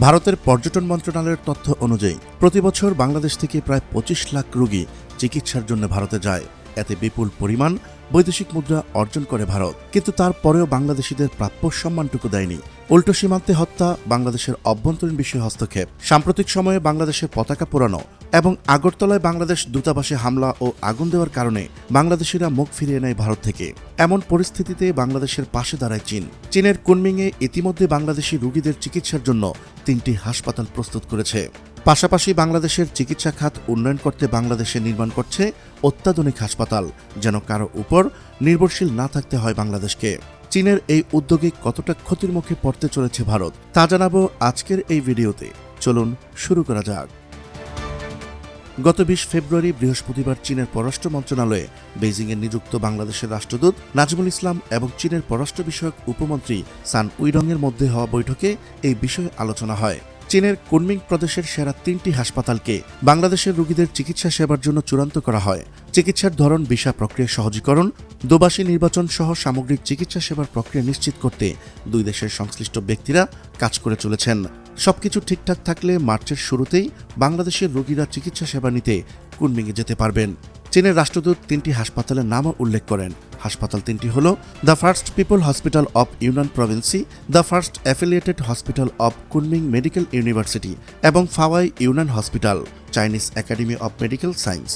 ভারতের পর্যটন মন্ত্রণালয়ের তথ্য অনুযায়ী, প্রতি বছর বাংলাদেশ থেকে প্রায় পঁচিশ লাখ রোগী চিকিৎসার জন্য ভারতে যায়। এতে বিপুল পরিমাণ বৈদেশিক মুদ্রা অর্জন করে ভারত। কিন্তু তারপরেও বাংলাদেশিদের প্রাপ্য সম্মানটুকু দেয়নি। উল্টো সীমান্তে হত্যা, বাংলাদেশের অভ্যন্তরীণ বিষয়ে হস্তক্ষেপ, সাম্প্রতিক সময়ে বাংলাদেশের পতাকা পোড়ানো এবং আগরতলায় বাংলাদেশ দূতাবাসে হামলা ও আগুন দেওয়ার কারণে বাংলাদেশিরা মুখ ফিরিয়ে নেয় ভারত থেকে। এমন পরিস্থিতিতে বাংলাদেশের পাশে দাঁড়ায় চীন। চীনের কুনমিংয়ে ইতিমধ্যে বাংলাদেশি রোগীদের চিকিৎসার জন্য তিনটি হাসপাতাল প্রস্তুত করেছে। পাশাপাশি বাংলাদেশের চিকিৎসা খাত উন্নয়ন করতে বাংলাদেশে নির্মাণ করছে অত্যাধুনিক হাসপাতাল, যেন কারও উপর নির্ভরশীল না থাকতে হয় বাংলাদেশকে। চীনের এই উদ্যোগে কতটা ক্ষতির মুখে পড়তে চলেছে ভারত, তা জানাব আজকের এই ভিডিওতে। চলুন শুরু করা যাক। গত বিশ ফেব্রুয়ারি বৃহস্পতিবার চীনের পররাষ্ট্র মন্ত্রণালয়ে বেইজিংয়ে নিযুক্ত বাংলাদেশের রাষ্ট্রদূত নাজমুল ইসলাম এবং চীনের পররাষ্ট্র বিষয়ক উপমন্ত্রী সান উইডংয়ের মধ্যে হওয়া বৈঠকে এই বিষয়ে আলোচনা হয়। চীনের কুনমিং প্রদেশের সেরা তিনটি হাসপাতালকে বাংলাদেশের রোগীদের চিকিৎসা সেবার জন্য চূড়ান্ত করা হয়। চিকিৎসার ধরন, ভিসা প্রক্রিয়া সহজীকরণ, দোবাসী নির্বাচন সহ সামগ্রিক চিকিৎসা সেবার প্রক্রিয়া নিশ্চিত করতে দুই দেশের সংশ্লিষ্ট ব্যক্তিরা কাজ করে চলেছেন। সবকিছু ঠিকঠাক থাকলে মার্চের শুরুতেই বাংলাদেশের রোগীরা চিকিৎসা সেবা নিতে কুনমিংয়ে যেতে পারবেন। চীনের রাষ্ট্রদূত তিনটি হাসপাতালের নামও উল্লেখ করেন। হাসপাতাল তিনটি হল the first people hospital of Yunnan province, the first affiliated hospital of Kunming medical university এবং Fuwai Yunnan hospital, Chinese academy of medical science.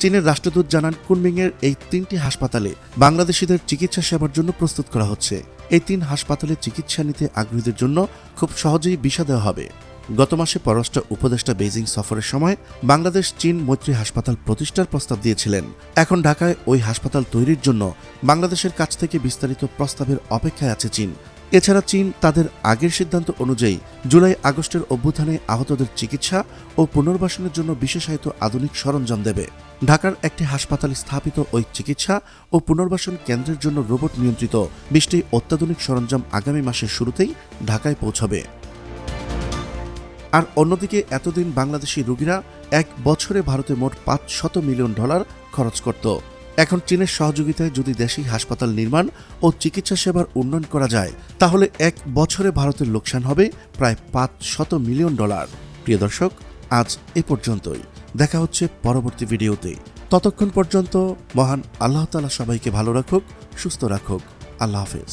চীনের রাষ্ট্রদূত জানান, কুনমিংয়ের এই তিনটি হাসপাতালে বাংলাদেশিদের চিকিৎসা সেবার জন্য প্রস্তুত করা হচ্ছে। এই তিন হাসপাতালে চিকিৎসা নিতে আগ্রহীদের জন্য খুব সহজেই ভিসা দেওয়া হবে। গত মাসে পররাষ্ট্র উপদেষ্টা বেইজিং সফরের সময় বাংলাদেশ চীন মৈত্রী হাসপাতাল প্রতিষ্ঠার প্রস্তাব দিয়েছিলেন। এখন ঢাকায় ওই হাসপাতাল তৈরির জন্য বাংলাদেশের কাছ থেকে বিস্তারিত প্রস্তাবের অপেক্ষায় আছে চীন। এছাড়া চীন তাদের আগের সিদ্ধান্ত অনুযায়ী জুলাই আগস্টের অভ্যুত্থানে আহতদের চিকিৎসা ও পুনর্বাসনের জন্য বিশেষায়িত আধুনিক সরঞ্জাম দেবে। ঢাকার একটি হাসপাতালে স্থাপিত ওই চিকিৎসা ও পুনর্বাসন কেন্দ্রের জন্য রোবট নিয়ন্ত্রিত বিশটি অত্যাধুনিক সরঞ্জাম আগামী মাসের শুরুতেই ঢাকায় পৌঁছাবে। আর অন্যদিকে এতদিন বাংলাদেশি রোগীরা এক বছরে ভারতে মোট পাঁচ শত মিলিয়ন ডলার খরচ করত। এখন চীনের সহযোগিতায় যদি দেশি হাসপাতাল নির্মাণ ও চিকিৎসা সেবার উন্নয়ন করা যায়, তাহলে এক বছরে ভারতের লোকসান হবে প্রায় পাঁচ শত মিলিয়ন ডলার। প্রিয় দর্শক, আজ এ পর্যন্তই। দেখা হচ্ছে পরবর্তী ভিডিওতে। ততক্ষণ পর্যন্ত মহান আল্লাহ তালা সবাইকে ভালো রাখুক, সুস্থ রাখুক। আল্লাহ হাফেজ।